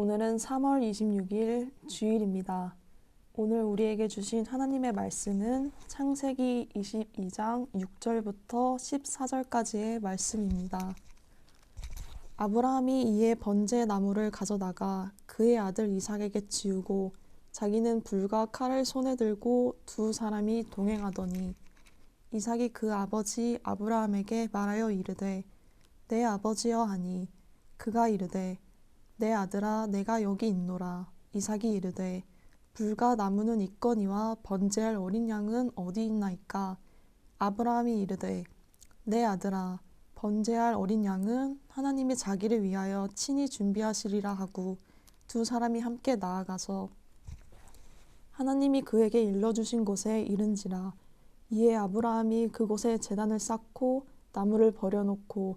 오늘은 3월 26일 주일입니다. 오늘 우리에게 주신 하나님의 말씀은 창세기 22장 6절부터 14절까지의 말씀입니다. 아브라함이 이에 번제 나무를 가져다가 그의 아들 이삭에게 지우고 자기는 불과 칼을 손에 들고 두 사람이 동행하더니 이삭이 그 아버지 아브라함에게 말하여 이르되 내 아버지여 하니 그가 이르되 내 아들아 내가 여기 있노라. 이삭이 이르되 불과 나무는 있거니와 번제할 어린 양은 어디 있나이까? 아브라함이 이르되 내 아들아 번제할 어린 양은 하나님이 자기를 위하여 친히 준비하시리라 하고 두 사람이 함께 나아가서 하나님이 그에게 일러주신 곳에 이른지라. 이에 아브라함이 그곳에 제단을 쌓고 나무를 버려놓고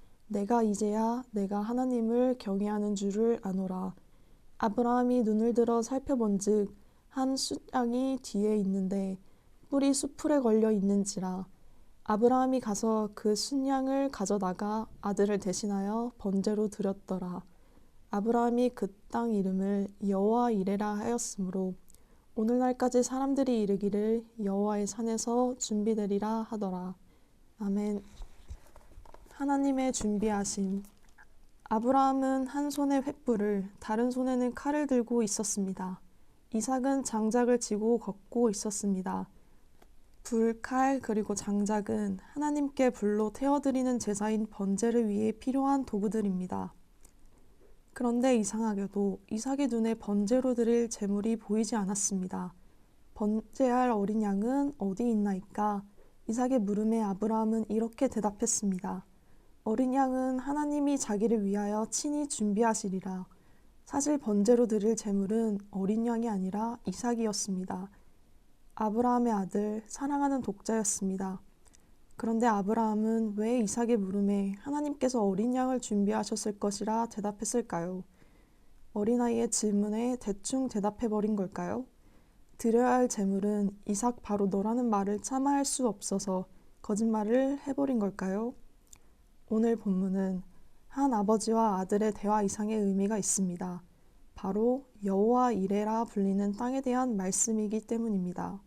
내가 이제야 내가 하나님을 경외하는 줄을 아노라. 아브라함이 눈을 들어 살펴본즉 한 숫양이 뒤에 있는데 뿔이 수풀에 걸려 있는지라. 아브라함이 가서 그 순양을 가져다가 아들을 대신하여 번제로 드렸더라. 아브라함이 그 땅 이름을 여호와 이레라 하였으므로 오늘날까지 사람들이 이르기를 여호와의 산에서 준비되리라 하더라. 아멘. 하나님의 준비하심. 아브라함은 한 손에 횃불을 다른 손에는 칼을 들고 있었습니다. 이삭은 장작을 지고 걷고 있었습니다. 불, 칼, 그리고 장작은 하나님께 불로 태워드리는 제사인 번제를 위해 필요한 도구들입니다. 그런데 이상하게도 이삭의 눈에 번제로 드릴 제물이 보이지 않았습니다. 번제할 어린 양은 어디 있나이까? 이삭의 물음에 아브라함은 이렇게 대답했습니다. 어린 양은 하나님이 자기를 위하여 친히 준비하시리라. 사실 번제로 드릴 제물은 어린 양이 아니라 이삭이었습니다. 아브라함의 아들, 사랑하는 독자였습니다. 그런데 아브라함은 왜 이삭의 물음에 하나님께서 어린 양을 준비하셨을 것이라 대답했을까요? 어린아이의 질문에 대충 대답해버린 걸까요? 드려야 할 제물은 이삭 바로 너라는 말을 참아 할 수 없어서 거짓말을 해버린 걸까요? 오늘 본문은 한 아버지와 아들의 대화 이상의 의미가 있습니다. 바로 여호와 이레라 불리는 땅에 대한 말씀이기 때문입니다.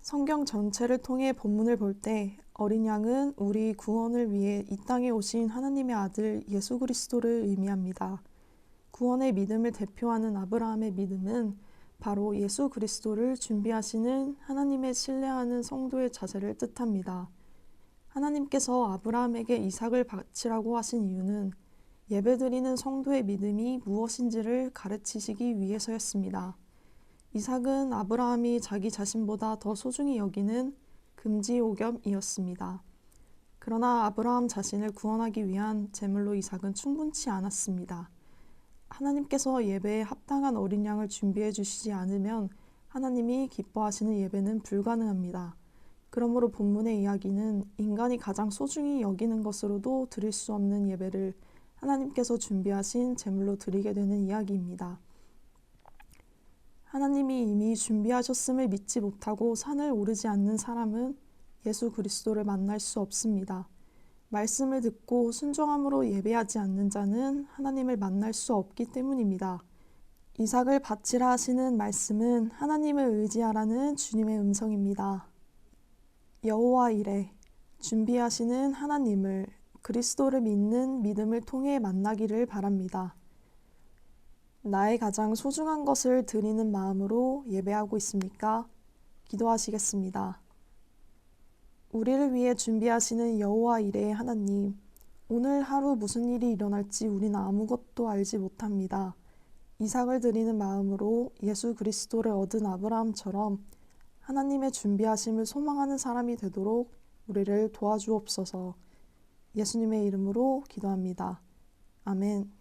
성경 전체를 통해 본문을 볼 때 어린 양은 우리 구원을 위해 이 땅에 오신 하나님의 아들 예수 그리스도를 의미합니다. 구원의 믿음을 대표하는 아브라함의 믿음은 바로 예수 그리스도를 준비하시는 하나님의 신뢰하는 성도의 자세를 뜻합니다. 하나님께서 아브라함에게 이삭을 바치라고 하신 이유는 예배드리는 성도의 믿음이 무엇인지를 가르치시기 위해서였습니다. 이삭은 아브라함이 자기 자신보다 더 소중히 여기는 금지오겸이었습니다. 그러나 아브라함 자신을 구원하기 위한 제물로 이삭은 충분치 않았습니다. 하나님께서 예배에 합당한 어린 양을 준비해 주시지 않으면 하나님이 기뻐하시는 예배는 불가능합니다. 그러므로 본문의 이야기는 인간이 가장 소중히 여기는 것으로도 드릴 수 없는 예배를 하나님께서 준비하신 제물로 드리게 되는 이야기입니다. 하나님이 이미 준비하셨음을 믿지 못하고 산을 오르지 않는 사람은 예수 그리스도를 만날 수 없습니다. 말씀을 듣고 순종함으로 예배하지 않는 자는 하나님을 만날 수 없기 때문입니다. 이삭을 바치라 하시는 말씀은 하나님을 의지하라는 주님의 음성입니다. 여호와 이래 준비하시는 하나님을 그리스도를 믿는 믿음을 통해 만나기를 바랍니다. 나의 가장 소중한 것을 드리는 마음으로 예배하고 있습니까? 기도하시겠습니다. 우리를 위해 준비하시는 여호와 이레의 하나님, 오늘 하루 무슨 일이 일어날지 우리는 아무것도 알지 못합니다. 이삭을 드리는 마음으로 예수 그리스도를 얻은 아브라함처럼 하나님의 준비하심을 소망하는 사람이 되도록 우리를 도와주옵소서. 예수님의 이름으로 기도합니다. 아멘.